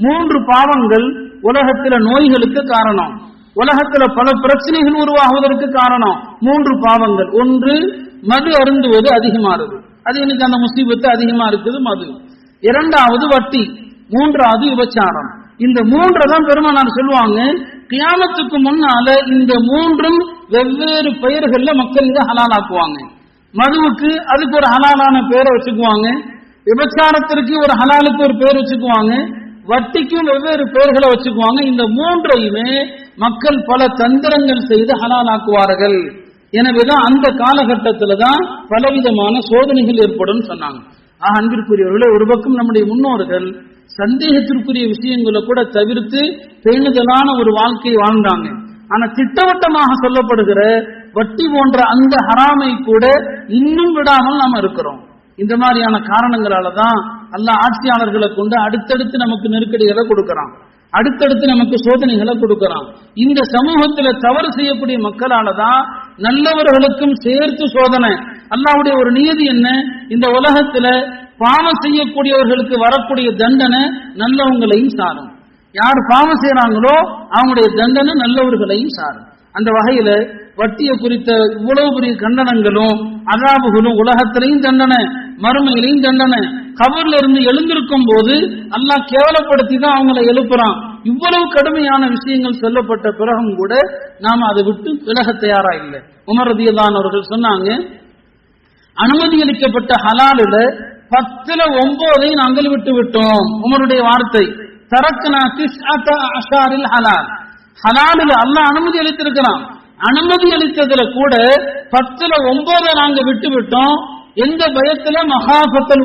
மூன்று பாவங்கள் உலகத்துல நோய்களுக்கு காரணம். உலகத்துல பல பிரச்சனைகள் உருவாகுவதற்கு காரணம். மூன்று பாவங்கள். ஒன்று மது அருந்துவது அதிகமாறுது அது எனக்கு அந்த முசீபத்து அதிகமா இருக்குது மது. இரண்டாவது வட்டி. மூன்றாவது விபச்சாரம். இந்த மூன்றை தான் பெருமானார் சொல்லுவாங்க கியாமத்துக்கு முன்னால இந்த மூன்றும் வெவ்வேறு பெயர்கள்ல மக்கள் இதை ஹலாலாக்குவாங்க. மதுவுக்கு அதுக்கு ஒரு ஹலாலான பேரை வச்சுக்குவாங்க. விபச்சாரத்திற்கு ஒரு ஹலாலுக்கு ஒரு பேர் வச்சுக்குவாங்க. வட்டிக்கும் வெவ்வேறு பெயர்களை வச்சுக்குவாங்க. இந்த மூன்றையுமே மக்கள் பல தந்திரங்கள் செய்து ஹலாலாக்குவார்கள். எனவேதான் அந்த காலகட்டத்தில் தான் பலவிதமான சோதனைகள் ஏற்படும் சொன்னாங்க. ஆக அன்பிற்குரியவர்களே ஒரு பக்கம் நம்முடைய முன்னோர்கள் சந்தேகத்திற்குரிய விஷயங்களை கூட தவிர்த்து பேணுதலான ஒரு வாழ்க்கை வாழ்ந்தாங்க. ஆனா திட்டவட்டமாக சொல்லப்படுகிற வட்டி போன்ற அந்த ஹராமை கூட இன்னும் விடாமல் நாம இருக்கிறோம். இந்த மாதிரியான காரணங்களால தான் அல்லாஹ் ஆட்சியாளர்களை கொண்டு அடுத்தடுத்து நமக்கு நெருக்கடிகளை கொடுக்கறான். அடுத்தடுத்து நமக்கு சோதனைகளை கொடுக்கறான். இந்த சமூகத்துல தவறு செய்யக்கூடிய மக்களால தான் நல்லவர்களுக்கும் சேர்த்து சோதனை. அல்லாவுடைய ஒரு நியதி என்ன? இந்த உலகத்துல பாவம் செய்யக்கூடியவர்களுக்கு வரக்கூடிய தண்டனை நல்லவங்களையும் சாரும். யார் பாவம் செய்யறாங்களோ அவங்களுடைய தண்டனை நல்லவர்களையும் சாரும். அந்த வகையில வட்டியை குறித்த இவ்வளவு பெரிய கண்டனங்களும் அதாபுகளும் உலகத்திலையும் தண்டனை மறுமையிலையும் தண்டனை. கபர்ல இருந்து எழுந்திருக்கும் போது அல்லாஹ் கேவலப்படுத்தி தான் அவங்களை எழுப்புறான். இவ்வளவு கடுமையான விஷயங்கள் சொல்லப்பட்ட பிறகும் கூட நாம அதை விட்டு விலக தயாரா இல்லை உமரதியதான் அவர்கள் சொன்னாங்க அனுமதி அளிக்கப்பட்ட ஹலாலில் பத்துல ஒன்பதை நாங்கள் விட்டு விட்டோம். உமருடைய வார்த்தை தரக்குனா அஷாரில் ஹலால். ஹலாலில் அல்லாஹ் அனுமதி அளித்திருக்கிறான். அனுமதி அளித்ததுல கூட பத்துல ஒன்பதை நாங்க விட்டு விட்டோம். எந்த பயத்துல மகாபத்தல்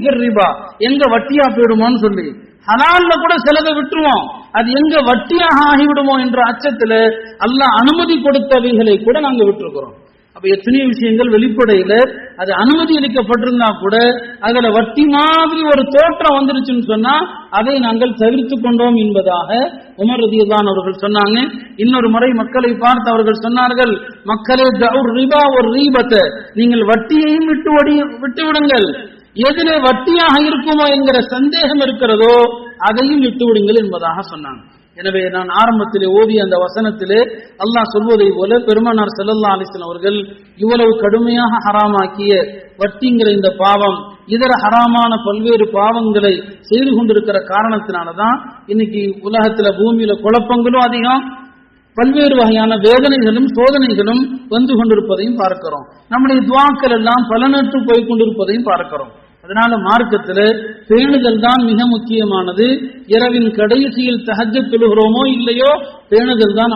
ரிபா? எங்க வட்டியா போயிடுமோன்னு சொல்லி. ஹலால்ல கூட சிலதை விட்டுருவோம். அது எங்க வட்டியாக ஆகிவிடுமோ என்ற அச்சத்துல அல்ல அனுமதி கொடுத்தவைகளை கூட நாங்க விட்டுருக்கிறோம். அப்ப எத்தனையோ விஷயங்கள் வெளிப்படையில அது அனுமதி அளிக்கப்பட்டிருந்தா கூட அதுல வட்டி மாதிரி ஒரு தோற்றம் வந்துருச்சுன்னு சொன்னா அதை நாங்கள் தவிர்த்து கொண்டோம் என்பதாக உமர் ரதியதான் அவர்கள் சொன்னாங்க. இன்னொரு முறை மக்களை பார்த்து அவர்கள் சொன்னார்கள் மக்களே ஒரு ரிபா ஒரு ரீபத்தை. நீங்கள் வட்டியையும் விட்டு விட்டு விடுங்கள். எதில வட்டியாக இருக்குமோ என்கிற சந்தேகம் இருக்கிறதோ அதையும் விட்டு விடுங்கள் என்பதாக சொன்னாங்க. எனவே நான் ஆரம்பத்திலே ஓதிய அந்த வசனத்திலே அல்லாஹ் சொல்வதை போல பெருமானார் செல்லல்லா அலிஸ்லாம் அவர்கள் இவ்வளவு கடுமையாக ஹராமாக்கிய வட்டிங்கிற இந்த பாவம் இதர ஹராமான பல்வேறு பாவங்களை செய்து கொண்டிருக்கிற காரணத்தினாலதான் இன்னைக்கு உலகத்துல பூமியில குழப்பங்களும் அதிகம் பல்வேறு வகையான வேதனைகளும் சோதனைகளும் வந்து கொண்டிருப்பதையும் பார்க்கிறோம். நம்முடைய துவாக்கள் எல்லாம் பலனற்று போய் கொண்டிருப்பதையும் பார்க்கிறோம். அதனால மார்க்கத்துல பேணுதல் தான் மிக முக்கியமானது. இரவின் கடைசியில் தகஜ தொழுகிறோமோ இல்லையோ பேணுதல் தான்